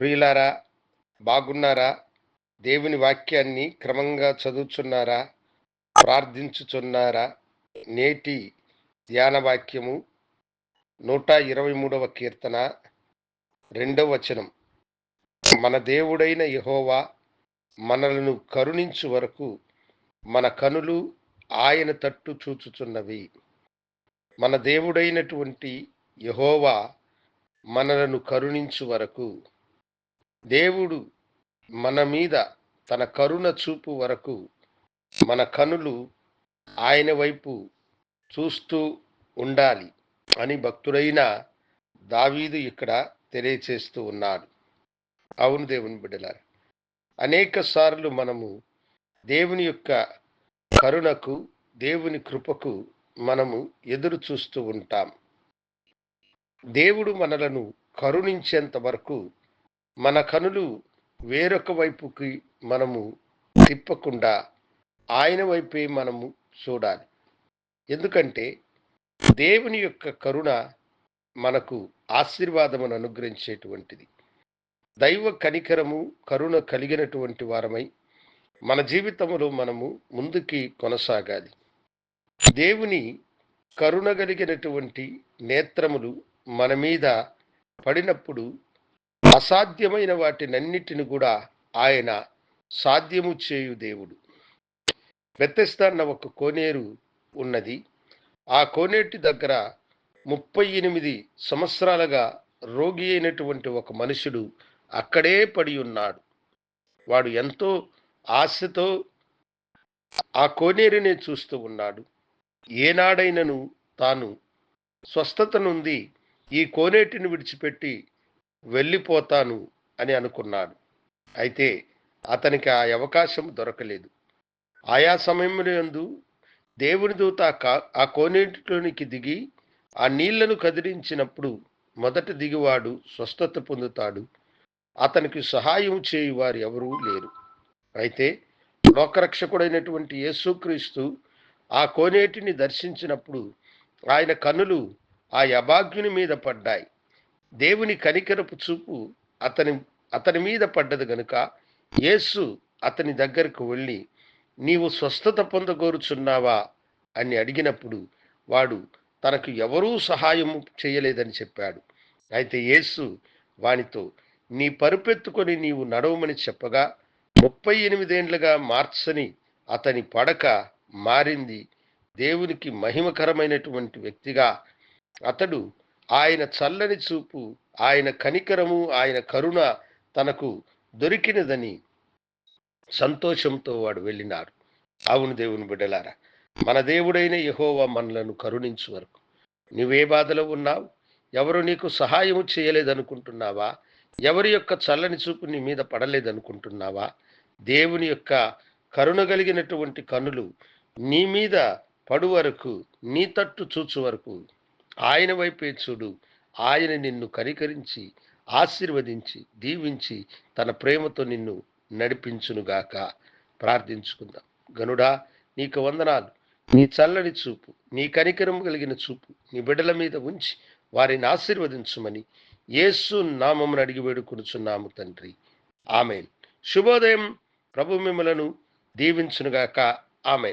ప్రియులారా బాగున్నారా? దేవుని వాక్యాన్ని క్రమంగా చదువుచున్నారా? ప్రార్థించుచున్నారా? నేటి ధ్యాన వాక్యము నూట ఇరవై మూడవ కీర్తన రెండవ వచనం. మన దేవుడైన యహోవా మనలను కరుణించు వరకు మన కనులు ఆయన తట్టు చూచుచున్నవి. మన దేవుడైనటువంటి యహోవా మనలను కరుణించు వరకు దేవుడు మన మీద తన కరుణ చూపు వరకు మన కనులు ఆయన వైపు చూస్తూ ఉండాలి అని భక్తుడైన దావీదు ఇక్కడ తెలియచేస్తూ ఉన్నాడు. అవును దేవుని బిడ్డలారు అనేక సార్లు మనము దేవుని యొక్క కరుణకు దేవుని కృపకు మనము ఎదురు చూస్తూ ఉంటాం. దేవుడు మనలను కరుణించేంత వరకు మన కనులు వేరొక వైపుకి మనము తిప్పకుండా ఆయన వైపే మనము చూడాలి. ఎందుకంటే దేవుని యొక్క కరుణ మనకు ఆశీర్వాదమును అనుగ్రహించేటువంటిది. దైవ కనికరము కరుణ కలిగినటువంటి వారమై మన జీవితంలో మనము ముందుకి కొనసాగాలి. దేవుని కరుణ కలిగినటువంటి నేత్రములు మన మీద పడినప్పుడు అసాధ్యమైన వాటినన్నిటిని కూడా ఆయన సాధ్యము చేయు దేవుడు. బెత్తెస్తాన్న ఒక కోనేరు ఉన్నది. ఆ కోనేటి దగ్గర ముప్పై ఎనిమిది సంవత్సరాలుగా రోగి అయినటువంటి ఒక మనుషుడు అక్కడే పడి ఉన్నాడు. వాడు ఎంతో ఆశతో ఆ కోనేరునే చూస్తూ ఉన్నాడు. ఏనాడైనను తాను స్వస్థత నుండి ఈ కోనేటిని విడిచిపెట్టి వెళ్ళిపోతాను అని అనుకున్నాడు. అయితే అతనికి ఆ అవకాశం దొరకలేదు. ఆయా సమయంలో దేవుని దూత ఆ కా- ఆ కోనేటిలోనికి దిగి ఆ నీళ్ళను కదిలించినప్పుడు మొదట దిగివాడు స్వస్థత పొందుతాడు. అతనికి సహాయం చేయువారు ఎవరూ లేరు. అయితే లోకరక్షకుడైనటువంటి యేసుక్రీస్తు ఆ కోనేటిని దర్శించినప్పుడు ఆయన కన్నులు ఆ అభాగ్యుని మీద పడ్డాయి. దేవుని కనికరపు చూపు అతని అతని మీద పడ్డది గనుక యేసు అతని దగ్గరకు వెళ్ళి నీవు స్వస్థత పొందగోరుచున్నావా? అని అడిగినప్పుడు వాడు తనకు ఎవరూ సహాయం చేయలేదని చెప్పాడు. అయితే యేసు వానితో నీ పరుపెత్తుకొని నీవు నడవమని చెప్పగా ముప్పై ఎనిమిదేండ్లుగా మార్చని అతని పడక మారింది. దేవునికి మహిమకరమైనటువంటి వ్యక్తిగా అతడు ఆయన చల్లని చూపు ఆయన కనికరము ఆయన కరుణ తనకు దొరికినదని సంతోషంతో వాడు వెళ్ళినారు అవును దేవుని బిడ్డలారా మన దేవుడైన యహోవా మనలను కరుణించు వరకు. నువ్వే బాధలో ఉన్నావు? ఎవరు నీకు సహాయము చేయలేదనుకుంటున్నావా? ఎవరి యొక్క చల్లని చూపు నీ మీద పడలేదనుకుంటున్నావా? దేవుని యొక్క కరుణ కలిగినటువంటి కనులు నీ మీద పడు వరకు నీ తట్టు చూచు వరకు ఆయన వైపే చూడు. ఆయన నిన్ను కనికరించి ఆశీర్వదించి దీవించి తన ప్రేమతో నిన్ను నడిపించునుగాక ప్రార్థించుకుందాం. గనుడా నీకు వందనాలు. నీ చల్లని చూపు నీ కనికరం కలిగిన చూపు నీ బిడ్డల మీద ఉంచి వారిని ఆశీర్వదించమని యేసు నామమును అడిగి వేడుకునుచున్నాము తండ్రి. ఆమెన్. శుభోదయం. ప్రభు మిమ్మలను దీవించునుగాక ఆమెన్.